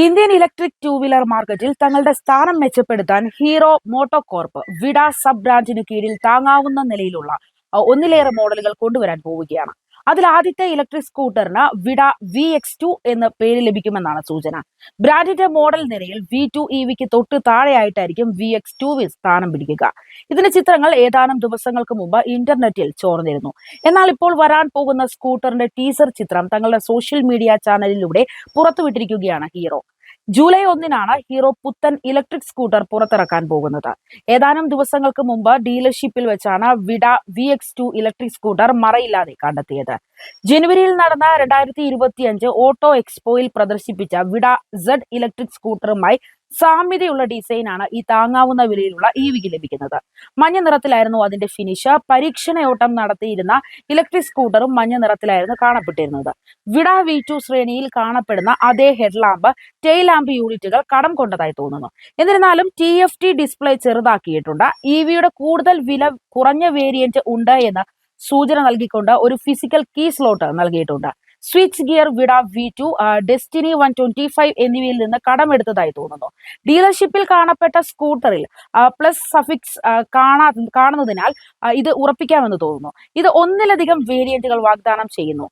Indian electric two wheeler മാർക്കറ്റിൽ തങ്ങളുടെ സ്ഥാനം മെച്ചപ്പെടുത്താൻ ഹീറോ മോട്ടോകോർപ്പ് വിഡ സബ് ബ്രാൻഡിനു കീഴിൽ താങ്ങാവുന്ന നിലയിലുള്ള ഒന്നിലേറെ മോഡലുകൾ കൊണ്ടുവരാൻ പോവുകയാണ്. അതിൽ ആദ്യത്തെ ഇലക്ട്രിക് സ്കൂട്ടറിന് വിട വി എക്സ് ടു എന്ന് പേര് ലഭിക്കുമെന്നാണ് സൂചന. ബ്രാൻഡിന്റെ മോഡൽ നിരയിൽ വി ടു ഇ വിക്ക് തൊട്ട് താഴെയായിട്ടായിരിക്കും വി എക്സ് ടു വി സ്ഥാനം പിടിക്കുക. ഇതിന്റെ ചിത്രങ്ങൾ ഏതാനും ദിവസങ്ങൾക്ക് മുമ്പ് ഇന്റർനെറ്റിൽ ചോർന്നിരുന്നു. എന്നാൽ ഇപ്പോൾ വരാൻ പോകുന്ന സ്കൂട്ടറിന്റെ ടീസർ ചിത്രം തങ്ങളുടെ സോഷ്യൽ മീഡിയ ചാനലിലൂടെ പുറത്തുവിട്ടിരിക്കുകയാണ് ഹീറോ. ജൂലൈ ഒന്നിനാണ് ഹീറോ പുത്തൻ ഇലക്ട്രിക് സ്കൂട്ടർ പുറത്തിറക്കാൻ പോകുന്നത്. ഏതാനും ദിവസങ്ങൾക്ക് മുമ്പ് ഡീലർഷിപ്പിൽ വെച്ചാണ് Vida V X two electric scooter മറയില്ലാതെ കണ്ടെത്തിയത്. ജനുവരിയിൽ നടന്ന രണ്ടായിരത്തി ഇരുപത്തിയഞ്ച് ഓട്ടോ എക്സ്പോയിൽ പ്രദർശിപ്പിച്ച വിഡ സെഡ് ഇലക്ട്രിക് സ്കൂട്ടറുമായി സാമ്യതയുള്ള ഡിസൈനാണ് ഈ താങ്ങാവുന്ന വിലയിലുള്ള ഇ വിക്ക് ലഭിക്കുന്നത്. മഞ്ഞ നിറത്തിലായിരുന്നു അതിന്റെ ഫിനിഷ് പരീക്ഷണയോട്ടം നടത്തിയിരുന്ന ഇലക്ട്രിക് സ്കൂട്ടറും മഞ്ഞ നിറത്തിലായിരുന്നു കാണപ്പെട്ടിരുന്നത്. വിട വി ടു ശ്രേണിയിൽ കാണപ്പെടുന്ന അതേ ഹെഡ്ലാമ്പ് ടെയിൽ ലാമ്പ് യൂണിറ്റുകൾ കടം കൊണ്ടതായി തോന്നുന്നു. എന്നിരുന്നാലും ടി എഫ് ടി ഡിസ്പ്ലേ ചെറുതാക്കിയിട്ടുണ്ട്. ഇ വിയുടെ കൂടുതൽ വില കുറഞ്ഞ വേരിയന്റ് ഉണ്ട് എന്ന് സൂചന നൽകിക്കൊണ്ട് ഒരു ഫിസിക്കൽ കീ സ്ലോട്ട് നൽകിയിട്ടുണ്ട്. Switch gear Vida V two Destiny one twenty five എന്നിവയിൽ നിന്ന് കടമെടുത്തതായി തോന്നുന്നു. ഡീലർഷിപ്പിൽ കാണപ്പെട്ട സ്കൂട്ടറിൽ പ്ലസ് സഫിക്സ് കാണാ കാണുന്നതിനാൽ ഇത് ഉറപ്പിക്കാമെന്ന് തോന്നുന്നു. ഇത് ഒന്നിലധികം വേരിയന്റുകൾ വാഗ്ദാനം ചെയ്യുന്നു.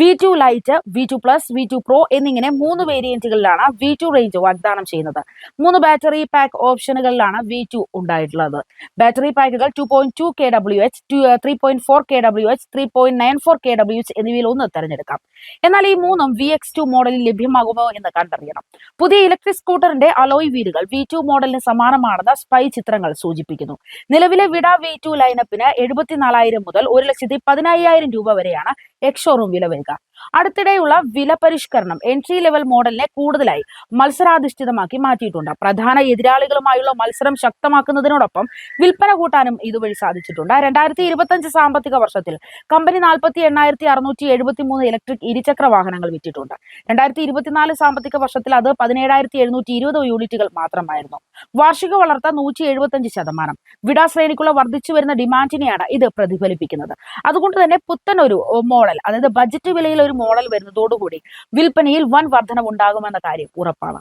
V two lite V two plus V two pro എന്നിങ്ങനെ മൂന്ന് വേരിയന്റുകളിലാണ് വി ടു റേഞ്ച് വാഗ്ദാനം ചെയ്യുന്നത്. മൂന്ന് ബാറ്ററി പാക്ക് ഓപ്ഷനുകളിലാണ് വി ടു ഉണ്ടായിട്ടുള്ളത്. Battery പാക്കുകൾ two point two K W H three point four K W H three point nine four K W H എന്നിവയിൽ ഒന്ന് തിരഞ്ഞെടുക്കാം. എന്നാൽ ഈ മൂന്നും വി എക്സ് ടു മോഡലിൽ ലഭ്യമാകുമോ എന്ന് കണ്ടറിയണം. പുതിയ ഇലക്ട്രിക് സ്കൂട്ടറിന്റെ അലോയ് വീലുകൾ വി ടു മോഡലിന് സമാനമാണെന്ന് സ്പൈ ചിത്രങ്ങൾ സൂചിപ്പിക്കുന്നു. നിലവിലെ വിഡ വി ടു ലൈനപ്പിന് എഴുപത്തിനാലായിരം മുതൽ ഒരു ലക്ഷത്തി പതിനയ്യായിരം രൂപ വരെയാണ് എക്സ് ഷോറൂം വില വരിക. അടുത്തിടെയുള്ള വില പരിഷ്കരണം എൻട്രി ലെവൽ മോഡലിനെ കൂടുതലായി മത്സരാധിഷ്ഠിതമാക്കി മാറ്റിയിട്ടുണ്ട്. പ്രധാന എതിരാളികളുമായുള്ള മത്സരം ശക്തമാക്കുന്നതിനോടൊപ്പം വിൽപ്പന കൂട്ടാനും ഇതുവഴി സാധിച്ചിട്ടുണ്ട്. രണ്ടായിരത്തി ഇരുപത്തഞ്ച് സാമ്പത്തിക വർഷത്തിൽ കമ്പനി നാൽപ്പത്തി എണ്ണായിരത്തി അറുന്നൂറ്റി എഴുപത്തി മൂന്ന് ഇലക്ട്രിക് ഇരുചക്ര വാഹനങ്ങൾ വിറ്റിട്ടുണ്ട്. രണ്ടായിരത്തി ഇരുപത്തിനാല് സാമ്പത്തിക വർഷത്തിൽ അത് പതിനേഴായിരത്തി എഴുന്നൂറ്റി ഇരുപത് യൂണിറ്റുകൾ മാത്രമായിരുന്നു. വാർഷിക വളർത്ത നൂറ്റി എഴുപത്തഞ്ച് ശതമാനം. വിടാ ശ്രേണിക്കുള്ള വർദ്ധിച്ചു വരുന്ന ഡിമാൻഡിനെയാണ് ഇത് പ്രതിഫലിപ്പിക്കുന്നത്. അതുകൊണ്ട് തന്നെ പുത്തൻ ഒരു മോഡൽ അതായത് ബജറ്റ് വിലയിൽ മോഡൽ വരുന്നതോടുകൂടി വിൽപ്പനയിൽ വൻ വർധനവുണ്ടാകുമെന്ന കാര്യം ഉറപ്പാണ്.